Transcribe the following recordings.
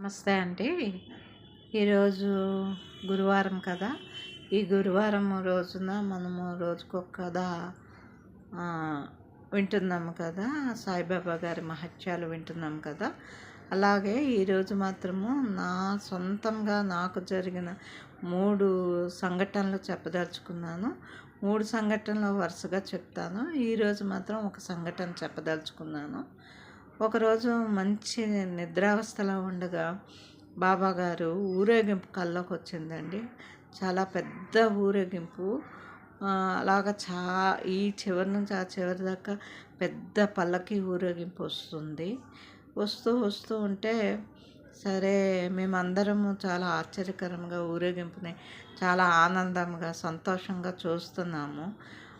నమస్తే అండి. ఈరోజు గురువారం కదా. ఈ గురువారం రోజున మనము రోజుకొక కథ వింటున్నాము కదా. సాయిబాబా గారి మహత్యాలు వింటున్నాం కదా. అలాగే ఈరోజు మాత్రము నా సొంతంగా నాకు జరిగిన మూడు సంఘటనలు చెప్పదలుచుకున్నాను. మూడు సంఘటనలు వరుసగా చెప్తాను. ఈరోజు మాత్రం ఒక సంఘటన చెప్పదలుచుకున్నాను. ఒకరోజు మంచి నిద్రావస్థలో ఉండగా బాబాగారు ఊరేగింపు కల్లోకి వచ్చిందండి చాలా పెద్ద ఊరేగింపు. అలాగ చా ఈ చివరి నుంచి ఆ చివరి దాకా పెద్ద పల్లకి ఊరేగింపు వస్తుంది. వస్తూ వస్తూ ఉంటే సరే మేమందరము చాలా ఆశ్చర్యకరంగా ఊరేగింపుని చాలా ఆనందంగా సంతోషంగా చూస్తున్నాము.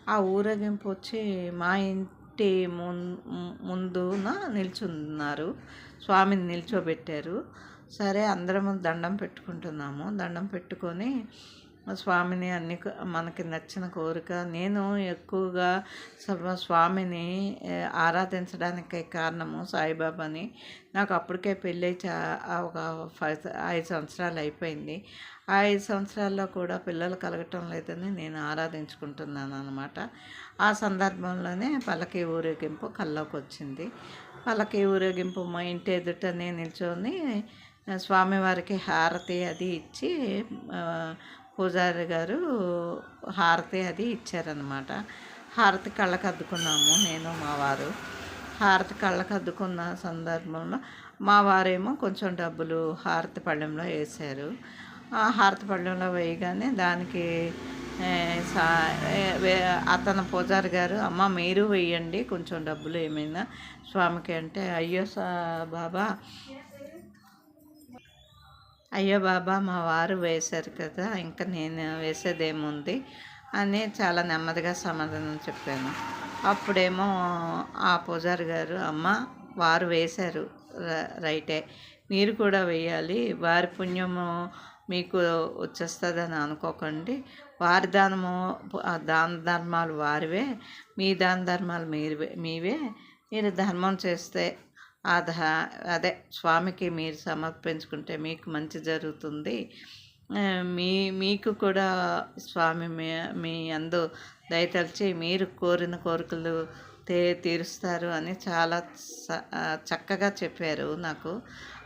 ఆ ఊరేగింపు వచ్చి మా ఇంటి ముందున నిల్చున్నారు. స్వామిని నిల్చోబెట్టారు. సరే అందరము దండం పెట్టుకుంటున్నాము. దండం పెట్టుకొని స్వామిని అన్ని మనకి నచ్చిన కోరిక. నేను ఎక్కువగా స్వామిని ఆరాధించడానికి కారణము సాయిబాబాని. నాకు అప్పటికే పెళ్ళి చా ఒక ఫైవ్ ఐదు సంవత్సరాలు అయిపోయింది. ఆ ఐదు సంవత్సరాల్లో కూడా పిల్లలు కలగటం లేదని నేను ఆరాధించుకుంటున్నాను అనమాట ఆ సందర్భంలోనే పలకి ఊరేగింపు కల్లోకి వచ్చింది పలకి ఊరేగింపు మా ఇంటి ఎదుటనే నిల్చొని స్వామివారికి హారతి అది ఇచ్చి పూజారి గారు హారతి అది ఇచ్చారనమాట హారతి కళ్ళకు అద్దుకున్నాము నేను మా వారు. హారతి కళ్ళకు అద్దుకున్న సందర్భంలో మా వారేమో కొంచెం డబ్బులు హారతి పళ్ళెంలో వేశారు. ఆ హారతి పళ్ళెంలో వేయగానే దానికి అతను పూజారి గారు అమ్మ మీరు వేయండి కొంచెం డబ్బులు ఏమైనా. స్వామికి అంటే అయ్యో సా బాబా అయ్యో బాబా మా వారు వేశారు కదా ఇంకా నేను వేసేదేముంది అని చాలా నెమ్మదిగా సమాధానం చెప్పాను. అప్పుడేమో ఆ పూజారి గారు అమ్మ వారు వేశారు రైటే మీరు కూడా వేయాలి వారి పుణ్యము మీకు వచ్చేస్తుందని అనుకోకండి వారి దానము దాన ధర్మాలు వారివే మీ దాన ధర్మాలు మీరువే మీవే మీరు ధర్మం చేస్తే అధ అదే స్వామికి మీరు సమర్పించుకుంటే మీకు మంచి జరుగుతుంది. మీ మీకు కూడా స్వామి మీ మీ అందు దయతలిచి మీరు కోరిన కోరికలు తే తీరుస్తారు అని చాలా చక్కగా చెప్పారు నాకు.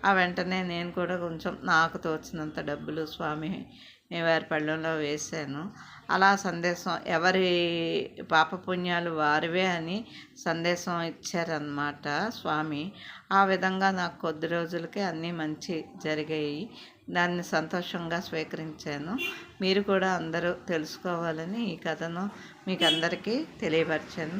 ఆ వెంటనే నేను కూడా కొంచెం నాకు తోచినంత డబ్బులు స్వామి వారి పళ్ళెంలో వేశాను. అలా సందేశం ఎవరి పాపపుణ్యాలు వారివే అని సందేశం ఇచ్చారన్నమాట స్వామి. ఆ విధంగా నాకు కొద్ది రోజులకే అన్నీ మంచి జరిగాయి. దాన్ని సంతోషంగా స్వీకరించాను. మీరు కూడా అందరూ తెలుసుకోవాలని ఈ కథను మీకు అందరికీ తెలియపరిచాను.